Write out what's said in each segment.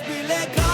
bile kaldım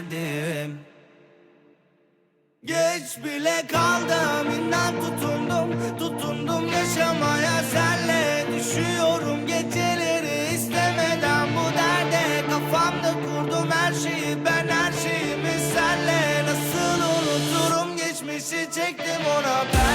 giderdim Geç bile kaldım inan tutundum Tutundum yaşamaya. Senle Düşüyorum geceleri istemeden bu derde Kafamda kurdum her şeyi. Ben her şeyimi senle Nasıl unuturum? Geçmişi çektim ona. Perde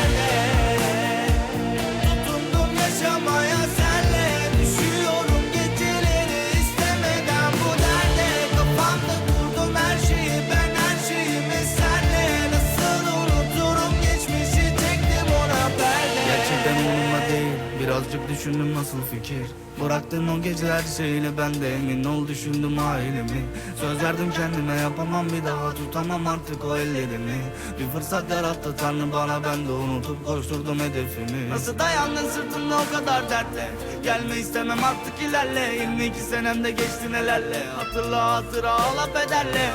birazcık düşündüm nasıl fikir. Bıraktın o gece her şeyle ben de emin ol düşündüm ailemi. Söz verdim kendime yapamam bir daha tutamam artık o ellerimi. Bir fırsat yarattı tanrı bana ben de unutup koşturdum hedefimi. Nasıl dayandın sırtımda o kadar dertle? Gelme istemem artık ilerle. 22 senemde geçti nelerle? Hatırla hatıra ağla bedelle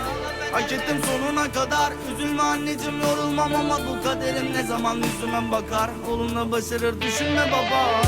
Hak ettim sonuna kadar. Üzülme anneciğim yorulmam ama bu kaderim ne zaman yüzüme bakar? Olumla başarır düşünme baba